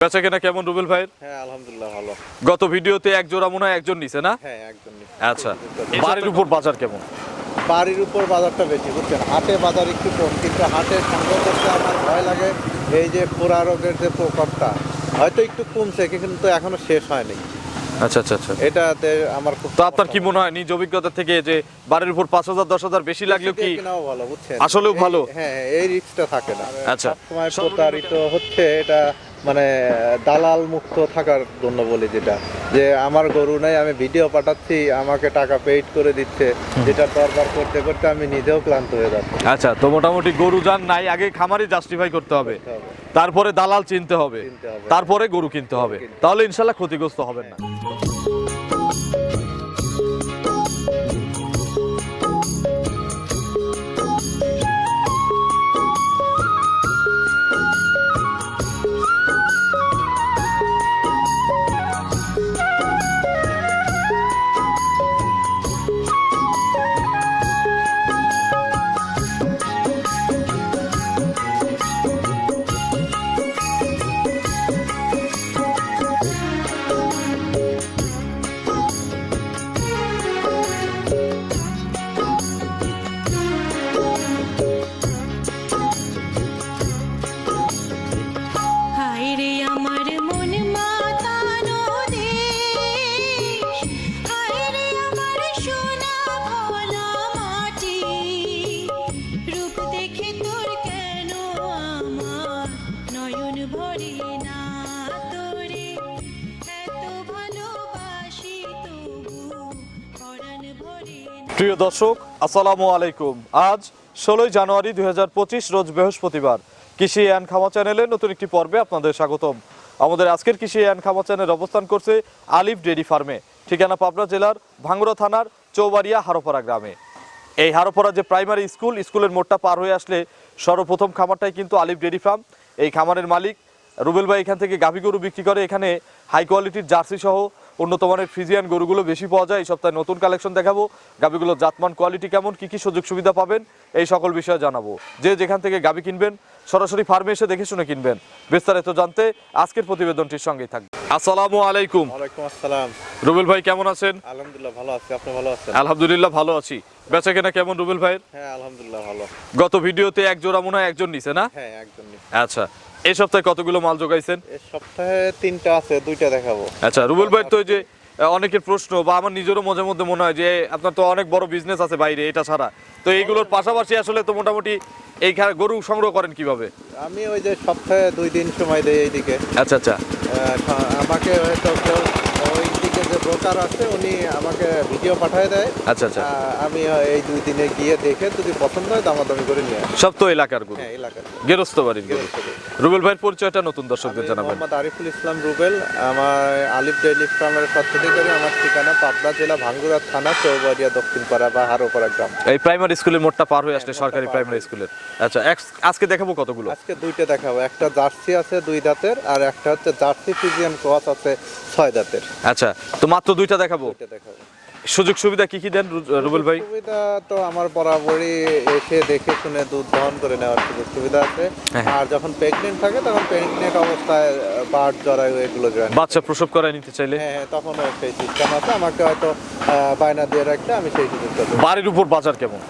বেচা কেনা কেমন রুবেল ভাইয়ের? হ্যাঁ আলহামদুলিল্লাহ ভালো। গত ভিডিওতে এক জোড়া মনে হয় একজন নিছে না? হ্যাঁ আচ্ছা বাড়ির উপর বাজার কেমন? বাড়ির উপর বাজারটা বেশি বুঝছেন? হাটে বাজার একটু কম কিন্তু হাটে সংগ্রহ করতে আমার ভয় লাগে এই যে পোড়া রোগের যে হয়তো একটু কমছে কিন্তু এখনও শেষ হয়নি। আচ্ছা আচ্ছা আচ্ছা। এটাতে আমার খুব তো আপনার কি মনে হয় নিজ অভিজ্ঞতা থেকে যে বাড়ির উপর পাঁচ হাজার দশ হাজার বেশি লাগলেও কি দিয়ে ভালো বুঝছেন? আসলেও ভালো? হ্যাঁ হ্যাঁ, এই রিস্কটা থাকে না। আচ্ছা। প্রতারিত হচ্ছে এটা মানে দালাল মুক্ত থাকার জন্য বলি যেটা। যে আমার গরু নাই আমি ভিডিও পাঠাচ্ছি আমাকে টাকা পেইড করে দিচ্ছে। যেটা দরবার করতে করতে আমি নিজেও ক্লান্ত হয়ে যাচ্ছি। আচ্ছা তো মোটামুটি গরু যান নাই আগে খামারে জাস্টিফাই করতে হবে। তারপরে দালাল চিনতে হবে। তারপরে গরু কিনতে হবে। তাহলে ইনশাল্লাহ ক্ষতিগ্রস্ত হবেন না। প্রিয় দর্শক, আসসালামু আলাইকুম। আজ ষোলোই জানুয়ারি দু হাজার পঁচিশ রোজ বৃহস্পতিবার। কৃষি অ্যান্ড খামা চ্যানেলে নতুন একটি পর্বে আপনাদের স্বাগতম। আমাদের আজকের কৃষি অ্যান্ড খামা চ্যানেল অবস্থান করছে আলিফ ডেরি ফার্মে, ঠিকানা পাবনা জেলার ভাঙ্গুড়া থানার চৌবাড়িয়া হারোপাড়া গ্রামে। এই হারোপাড়া যে প্রাইমারি স্কুল, স্কুলের মোড়টা পার হয়ে আসলে সর্বপ্রথম খামারটাই কিন্তু আলিফ ডেরি ফার্ম। এই খামারের মালিক রুবেল ভাই এখান থেকে গাভী গরু বিক্রি করে এখানে হাই কোয়ালিটির জার্সি সহ উন্নত মানের ফ্রিজিয়ান গরুগুলো বেশি পাওয়া যায়। এই সপ্তাহে নতুন কালেকশন দেখাবো। গাভীগুলোর জাতমান কোয়ালিটি কেমন কি কি সুযোগ সুবিধা পাবেন এই সকল বিষয়ে জানাব। যে যেখান থেকে গাভী কিনবেন সরাসরি ফার্মে এসে দেখে শুনে কিনবেন। বিস্তারিত জানতে আজকের প্রতিবেদনটির সঙ্গেই থাকবে আসসালামু আলাইকুম। ওয়ালাইকুম আসসালাম। রুবেল ভাই কেমন আছেন? আলহামদুলিল্লাহ ভালো আছি। আপনি ভালো আছেন? আলহামদুলিল্লাহ ভালো আছি। বেচা কেনা কেমন রুবেল ভাইয়ের? হ্যাঁ আলহামদুলিল্লাহ ভালো। গত ভিডিওতে এক জোড়া মনে হয় একজন নিছে না? হ্যাঁ একদমই আচ্ছা। এই সপ্তাহে কতগুলো মাল জোগাইছেন? এই সপ্তাহে তিনটা আছে দুইটা দেখাবো। আচ্ছা রুবেল ভাই তো যে অনেকের প্রশ্ন বা আমার নিজেরও মাঝে মধ্যে মনে হয় যে আপনার তো অনেক বড় বিজনেস আছে বাইরে এটা ছাড়া। তো এইগুলোর পাশাপাশি আসলে তো মোটামুটি এই গরু সংগ্রহ করেন কীভাবে? আমি ওই যে সপ্তাহে দুই দিন সময় দেই এইদিকে। আচ্ছা আচ্ছা। আমাকে হয়তো কেউ যে ব্রোকার আছে উনি আমাকে ভিডিও পাঠিয়ে দেয়। আচ্ছা আচ্ছা। আমি এই দুই দিনে গিয়ে দেখে যদি পছন্দ হয় দামাদামি করে নিয়ে আসি। সব তো এলাকার গরু। হ্যাঁ এলাকার। গেরস্ত বাড়ির গরু। রুবেল ভাইয়ের পরিচয়টা নতুন দর্শকদের জানাবেন। মোহাম্মদ আরিফুল ইসলাম রুবেল। আমার আলিফ ডেইলি ফার্মের পদ্ধতি করি আমার ঠিকানা পাবনা জেলা ভাঙ্গুরা থানা চৌবাড়িয়া দক্ষিণপাড়া বা হারোপাড়া গ্রাম। এই প্রাইমারি স্কুলের মোড়টা পার হয়ে আসলে সরকারি প্রাইমারি স্কুলের আচ্ছা আজকে দেখাবো কতগুলো? আজকে দুইটা দেখাবো। একটা জার্সি আছে দুই দাঁতের আর একটা হচ্ছে জার্সি ফিজিয়ান ক্রস আছে ছয় দাঁতের। আচ্ছা তো মাত্র দুইটা দেখাবো। সুযোগ সুবিধা কি কি দেন রুবেল ভাই? সুবিধা তো আমার বরাবরই এসে দেখে শুনে দুধ দহন করে নেওয়ার সুযোগ সুবিধা আছে। হ্যাঁ। আর যখন প্রেগনেন্ট থাকে তখন প্রেগনেন্ট অবস্থায় বাট জরায়ু এগুলো জয়েন বাচ্চা প্রসব করায় নিতে চাইলে? হ্যাঁ হ্যাঁ তখন সেই সিস্টেম আছে। আমাকে হয়তো বায়না দিয়ে রাখলে আমি সেই সুযোগটা বাড়ির উপর বাজার কেমন?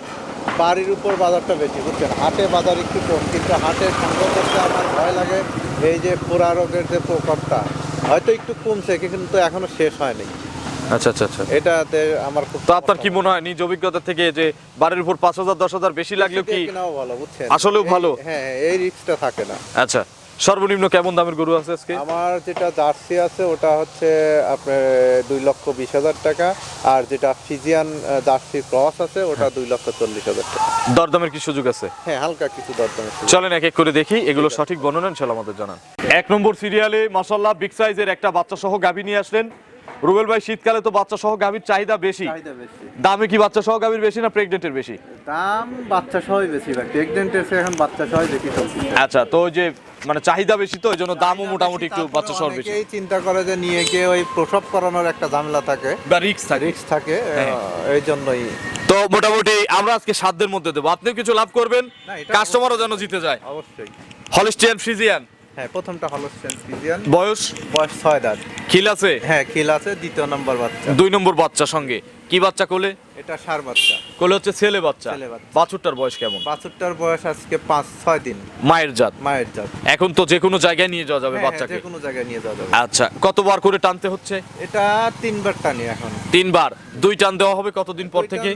বাড়ির উপর বাজারটা বেশি বুঝছেন? হাটে বাজার একটু কম কিন্তু হাটে সংগ্রহ করতে আমার ভয় লাগে। এই যে পোড়া রোগের যে প্রকোপটা হয়তো একটু কমছে কিন্তু এখনও শেষ হয়নি। আচ্ছা আচ্ছা আচ্ছা। এটাতে আমার খুব তো আপনার কি মনে হয় নিজ অভিজ্ঞতা থেকে যে বাড়ির উপর পাঁচ হাজার দশ হাজার বেশি লাগলেও কি আসলেও ভালো? হ্যাঁ হ্যাঁ, এই রিস্কটা থাকে না। আচ্ছা। সর্বনিম্ন কেমন দামের গরু আছে আজকে? আমার যেটা জার্সি আছে ওটা হচ্ছে আপনার দুই লক্ষ বিশ হাজার টাকা আর যেটা ফিজিয়ান জার্সি ক্রস আছে ওটা দুই লক্ষ চল্লিশ হাজার টাকা। দরদামের কি সুযোগ আছে? হ্যাঁ হালকা কিছু দরদামের চলেন এক এক করে দেখি এগুলো সঠিক বর্ণনা ইনশাল্লাহ আমাদের জানান। এক নম্বর সিরিয়ালে মাসাল্লাহ বিগ সাইজের একটা বাচ্চা সহ গাভী নিয়ে আসলেন। রুবেল ভাই শীতকালে তো বাচ্চা সহ গাভীর চাহিদা বেশি। দামে কি বাচ্চা সহ গাভীর বেশি না প্রেগনেন্টের বেশি? দাম বাচ্চা সহই বেশি ভাই। প্রেগনেন্টের এখন বাচ্চা সহই বেশি আচ্ছা তো ওই যে মানে চাহিদা বেশি তো ওই জন্য দামও মোটামুটি একটু বাচ্চা সহ বেশি। অনেকেই চিন্তা করে যে নিয়ে গিয়ে ওই প্রসব করানোর একটা ঝামেলা থাকে। বা রিক্স থাকে। রিস্ক থাকে হ্যাঁ। এই জন্যই। তো মোটামুটি আমরা আজকে সাধ্যের মধ্যে দেবো। আপনিও কিছু লাভ করবেন কাস্টমারও যেন জিতে যায়। অবশ্যই। হলিস্টিয়ান ফ্রিজিয়ান হ্যাঁ প্রথমটা হলস্টেন বয়স? বয়স ছয় দাঁত। খিল আছে? হ্যাঁ আছে দ্বিতীয় নম্বর বাচ্চা। দুই নম্বর বাচ্চা সঙ্গে। কি বাচ্চা কোলে? এটা সার বাচ্চা। কোলে হচ্ছে ছেলে বাচ্চা। বাছুরটার বয়স কেমন? বাছুরটার বয়স আজকে পাঁচ ছয় দিন। মায়ের জাত? মায়ের জাত। এখন তো যে কোনো জায়গায় নিয়ে যাওয়া যাবে হ্যাঁ, হ্যাঁ, বাচ্চাকে। যে কোনো জায়গায় নিয়ে যাওয়া যাবে। আচ্ছা কতবার করে টানতে হচ্ছে? এটা তিনবার টানি এখন। তিনবার? দুই টান দেওয়া হবে কতদিন পর থেকে?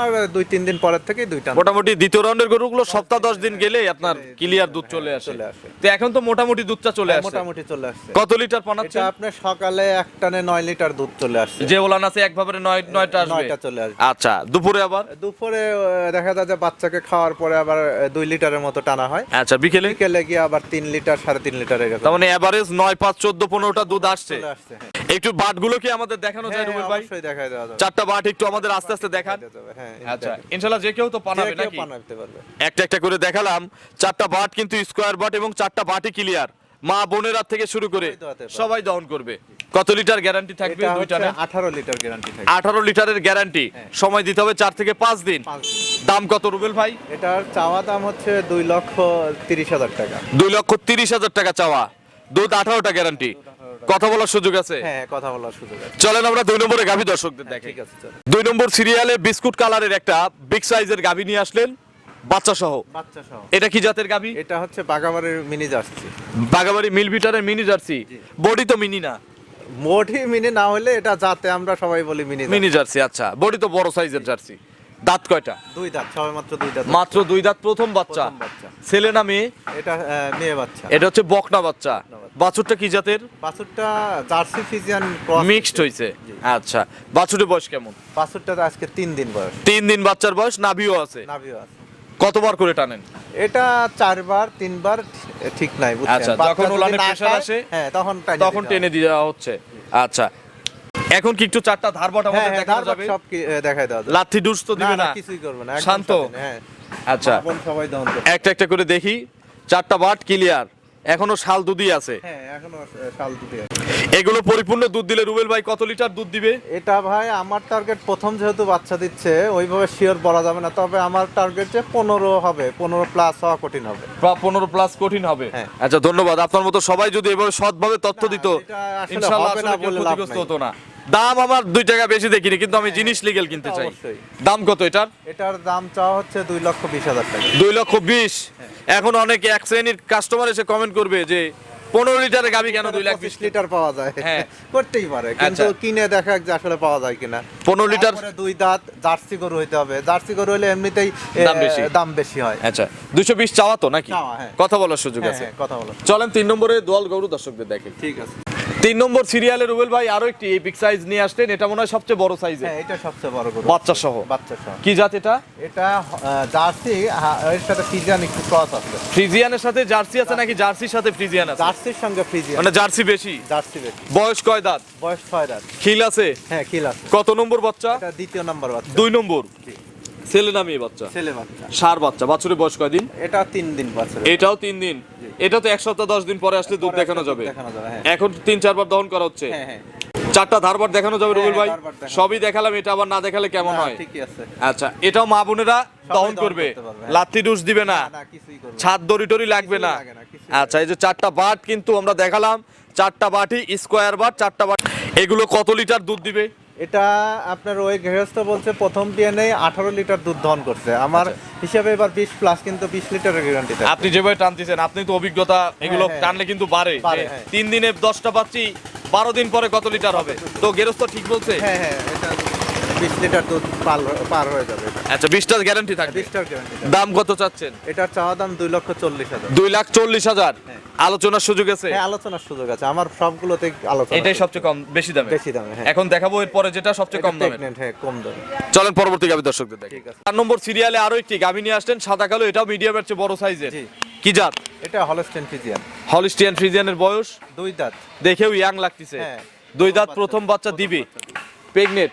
আর দুই তিন দিন পরের থেকে দুই টান। মোটামুটি দ্বিতীয় রাউন্ডের গরুগুলো সপ্তাহ দশ দিন গেলে আপনার ক্লিয়ার দুধ চলে আসে। আসে। তো এখন তো মোটামুটি দুধটা চলে হ্যাঁ, আসে। মোটামুটি চলে আসছে কত লিটার পানাচ্ছে আপনার সকালে এক টানে নয় লিটার দুধ চলে আসছে যে ওলান আছে একভাবে নয় নয়টা আসবে। নয়টা চলে আসবে। আচ্ছা দুপুরে আবার? দুপুরে দেখা যায় যে বাচ্চাকে খাওয়ার পরে আবার দুই লিটারের মতো টানা হয়। আচ্ছা বিকেলে? বিকেলে গিয়ে আবার তিন লিটার সাড়ে তিন লিটার এরকম। তার মানে এভারেজ নয় পাঁচ চোদ্দ পনেরোটা দুধ আসছে। হ্যাঁ। একটু বাটগুলো কি আমাদের দেখানো যায় হ্যাঁ, রুবেল ভাই? অবশ্যই দেওয়া যাবে চারটা বাট একটু আমাদের আস্তে আস্তে দেখান। আচ্ছা ইনশাল্লাহ যে কেউ তো পানাবে নাকি? একটা একটা করে দেখালাম। চারটা বাট কিন্তু স্কোয়ার বাট এবং চারটা বাটই ক্লিয়ার। মা বোনেরা থেকে শুরু করে সবাই দহন করবে। কত লিটার গ্যারান্টি থাকবে আঠারো লিটার গ্যারান্টি থাকে আঠারো লিটারের গ্যারান্টি সময় দিতে হবে চার থেকে পাঁচ দিন। পাঁচ দিন। দাম কত রুবেল ভাই? এটার চাওয়া দাম হচ্ছে দুই লক্ষ তিরিশ হাজার টাকা। দুই লক্ষ তিরিশ হাজার টাকা চাওয়া। দুধ আঠারোটা গ্যারান্টি কথা বলার সুযোগ আছে। হ্যাঁ কথা বলার সুযোগ আছে। চলেন আমরা দুই নম্বরে গাভী দর্শকদের দেখি। ঠিক আছে দুই নম্বর সিরিয়ালে বিস্কুট কালারের একটা বিগ সাইজের গাভী নিয়ে আসলেন বাচ্চা সহ বাচ্চা সহ এটা কি জাতের গাভী? এটা হচ্ছে বাগাবাড়ির মিনি জার্সি। বাগাবাড়ি মিলবিটারের মিনি জার্সি। বডি তো মিনি না। মোটি মিনি না হলে এটা যাতে আমরা সবাই বলি মিনি মিনি জার্সি আচ্ছা। বডি তো বড় সাইজের জার্সি। দাঁত কয়টা? দুই দাঁত সবাই মাত্র দুই দাঁত। মাত্র দুই দাঁত প্রথম বাচ্চা। ছেলে না মেয়ে? এটা মেয়ে বাচ্চা। এটা হচ্ছে বকনা বাচ্চা। বাছুরটা কি জাতের? বাছুরটা জার্সি ফিজিয়ান ক্রস। মিক্সড হয়েছে আচ্ছা বাছুরের বয়স কেমন? বাছুরটা আজকে তিন দিন বয়স। তিন দিন বাচ্চার বয়স নাভিও আছে। নাভিও আছে। কতবার করে টানেন? এটা চারবার তিনবার ঠিক নাই বুঝছেন। আচ্ছা, যখন যদি উলানে না pressure খায়, আসে, হ্যাঁ তখন তখন টেনে। দেওয়া হচ্ছে। আচ্ছা এখন কি একটু চারটা ধারবাট হ্যাঁ আমাদের হ্যাঁ ধারবাট যাবে? সব দেখাই যাবে। লাথি তো দিবে না কিছুই করবে না শান্ত? হ্যাঁ। আচ্ছা। সবাই করবে একটা একটা করে দেখি। চারটা বাট ক্লিয়ার। এখনও শাল দুধই আছে। হ্যাঁ এখনও শাল দুটি আছে। এগুলো পরিপূর্ণ দুধ দিলে রুবেল ভাই কত লিটার দুধ দিবে? এটা ভাই আমার টার্গেট প্রথম যেহেতু বাচ্চা দিচ্ছে ওইভাবে শিওর বলা যাবে না। তবে আমার টার্গেট যে পনেরো হবে পনেরো প্লাস হওয়া কঠিন হবে। প্রায় পনেরো প্লাস কঠিন হবে। আচ্ছা ধন্যবাদ। আপনার মতো সবাই যদি এভাবে সৎভাবে তথ্য দিত ইনশাল্লাহ হতো না। দাম আমার দুই টাকা বেশি দেখিনি কিন্তু আমি জিনিস লিগেল কিনতে চাই। দাম কত এটার? এটার দাম চাওয়া হচ্ছে দুই লক্ষ বিশ হাজার টাকা। দুই লক্ষ বিশ? এখন অনেকে এক শ্রেণির কাস্টমার এসে কমেন্ট করবে যে পনেরো লিটারের গাবি কেন দুই লাখ বিশ লিটার পাওয়া যায়। হ্যাঁ। করতেই পারে কিন্তু আচ্ছা। কিনে দেখা যে আসলে পাওয়া যায় কিনা। পনেরো লিটার দুই দাঁত জার্সি গরু হইতে হবে। জার্সি গরু হলে এমনিতেই দাম বেশি। দাম বেশি হয়। আচ্ছা। দুশো বিশ চাওয়া তো নাকি? হ্যাঁ। কথা বলার সুযোগ হ্যাঁ, আছে। হ্যাঁ, কথা বলো চলেন তিন নম্বরে দোয়াল গরু দর্শকদের দেখেন ঠিক আছে। তিন নম্বর সিরিয়ালে রুবেল ভাই আরও একটি বিগ সাইজ নিয়ে আসলেন। এটা মনে হয় সবচেয়ে বড় সাইজে হ্যাঁ এটা সবচেয়ে বড় গরু। বাচ্চা সহ। বাচ্চা সহ। কি জাত এটা? এটা জার্সি এর সাথে ফ্রিজিয়ান একটু ক্রস আছে। ফ্রিজিয়ানের সাথে জার্সি আছে নাকি জার্সির সাথে ফ্রিজিয়ান আছে? জার্সির সঙ্গে ফ্রিজিয়ান। মানে জার্সি বেশি? জার্সি বেশি। বয়স কয় দাঁত? বয়স ছয় দাঁত। খিল আছে? হ্যাঁ খিল আছে। কত নম্বর বাচ্চা? এটা দ্বিতীয় নম্বর বাচ্চা। দুই নম্বর। ছেলে না মেয়ে বাচ্চা? ছেলে বাচ্চা। সার বাচ্চা। বাছুরের বয়স কয়দিন? এটা তিন দিন বাচ্চা এটাও তিন দিন? এটা তো এক সপ্তাহ দশ দিন পরে আসলে দুধ দেখানো যাবে। হ্যাঁ। এখন তিন চারবার দহন করা হচ্ছে। হ্যাঁ হ্যাঁ। চারটা ধারবার দেখানো যাবে রুবেল ভাই? সবই দেখালাম এটা আবার না দেখালে কেমন হয়? আচ্ছা এটাও মা বোনেরা দহন করবে। লাত্তি ডুস দিবে না। ছাদ দড়ি টড়ি লাগবে না। আচ্ছা এই যে চারটা বাট কিন্তু আমরা দেখালাম। চারটা বাটি স্কোয়ার বাট চারটা বাট। এগুলো কত লিটার দুধ দিবে? এটা আপনার ওই গৃহস্থ বলছে প্রথম ডিএনএ আঠারো লিটার দুধ দহন করছে আমার আচ্ছা। হিসাবে এবার বিশ প্লাস কিন্তু বিশ লিটারের গ্যারান্টি আপনি যেভাবে টানতেছেন আপনি তো অভিজ্ঞতা এগুলো হ্যাঁ। টানলে কিন্তু বাড়ে হ্যাঁ। তিন দিনে দশটা পাচ্ছি বারো দিন পরে কত লিটার হবে তো গেরস্ত ঠিক বলছে হ্যাঁ হ্যাঁ এটা বিশ লিটার দুধ পার পার হয়ে যাবে। আচ্ছা বিশটার গ্যারান্টি থাকবে? বিশটার গ্যারান্টি দাম কত চাচ্ছেন? এটার চাওয়া দাম দুই লক্ষ চল্লিশ হাজার। দুই লাখ চল্লিশ হাজার? হ্যাঁ। আলোচনার সুযোগ আছে? হ্যাঁ আলোচনার সুযোগ আছে। আমার সবগুলোতে আলোচনা এটাই সবচেয়ে কম বেশি দামে? বেশি দামে হ্যাঁ। এখন দেখাবো এর পরে যেটা সবচেয়ে কম দামে। হ্যাঁ কম দামে। চলেন পরবর্তী গাভী দর্শকদের দেখি। ঠিক আছে। চার নম্বর সিরিয়ালে আরও একটি গাভী নিয়ে আসলেন সাদা কালো এটাও মিডিয়ামের চেয়ে বড় সাইজের কি জাত? এটা হলস্টেন ফিজিয়ান হলিস্টিয়ান ফ্রিজিয়ানের বয়স? দুই দাঁত। দেখেও ইয়াং লাগতেছে। হ্যাঁ। দুই দাঁত প্রথম বাচ্চা দিবে। প্রেগনেট।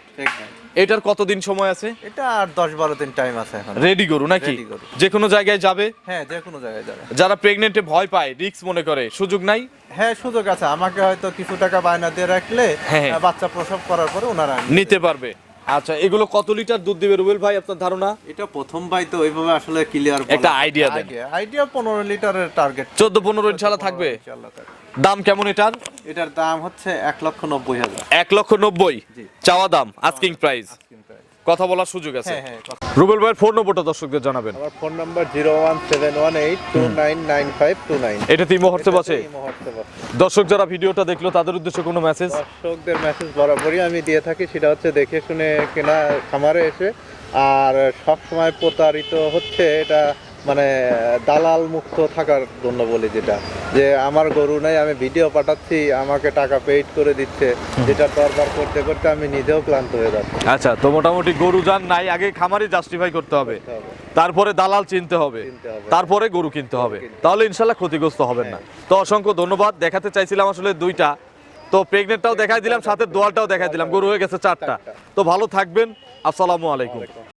এটার কতদিন সময় আছে? এটা আর দশ বারো দিন টাইম আছে এখন। রেডি গরু নাকি? Ready গরু। যে কোনো জায়গায় যাবে? হ্যাঁ যে কোনো জায়গায় যাবে। যারা প্রেগনেন্টে ভয় পায় রিস্ক মনে করে সুযোগ নাই? হ্যাঁ সুযোগ আছে। আমাকে হয়তো কিছু টাকা বায়না দিয়ে রাখলে হ্যাঁ। আহ, বাচ্চা প্রসব করার পরে ওনারা নিতে পারবে। আচ্ছা এগুলো কত লিটার দুধ দিবে রুবেল ভাই আপনার ধারণা? এটা প্রথম বাই তো ওইভাবে আসলে ক্লিয়ার একটা idea দেন। আইডিয়া পনেরো লিটারের টার্গেট চোদ্দ পনেরো ইনশাল্লাহ থাকবে। দাম কেমন এটার? এটার দাম হচ্ছে এক লক্ষ নব্বই হাজার। এক লক্ষ নব্বই? চাওয়া দাম আস্কিং প্রাইস কথা বলার সুযোগ আছে। হ্যাঁ হ্যাঁ রুবেল ভাইয়ের ফোন নম্বরটা দর্শকদের জানাবেন। আমার phone number zero one seven one eight two nine nine five two nine এটা তিন হোয়াটসঅ্যাপ আছে দর্শক যারা ভিডিওটা দেখল তাদের উদ্দেশ্যে কোনো মেসেজ দর্শকদের মেসেজ বরাবরই আমি দিয়ে থাকি সেটা হচ্ছে দেখে শুনে কেনা খামারে এসে। আর সব সময় প্রতারিত হচ্ছে এটা মানে দালাল মুক্ত থাকার জন্য বলি যেটা যে আমার গরু নাই আমি ভিডিও পাঠাচ্ছি আমাকে টাকা পেইড করে দিচ্ছে যেটা দরবার করতে করতে আমি নিজেও ক্লান্ত হয়ে যাচ্ছি। আচ্ছা তো মোটামুটি গরু যান নাই আগে খামারি জাস্টিফাই করতে হবে। তারপরে দালাল চিনতে হবে। তারপরে গরু কিনতে হবে। তাহলে ইনশাল্লাহ ক্ষতিগ্রস্ত হবেন না। তো অসংখ্য ধন্যবাদ। দেখাতে চাইছিলাম আসলে দুইটা। তো প্রেগনেন্টটাও দেখাই দিলাম সাথে দোয়ালটাও দেখাই দিলাম। গরু হয়ে গেছে চারটা। তো ভালো থাকবেন। আসসালামু আলাইকুম।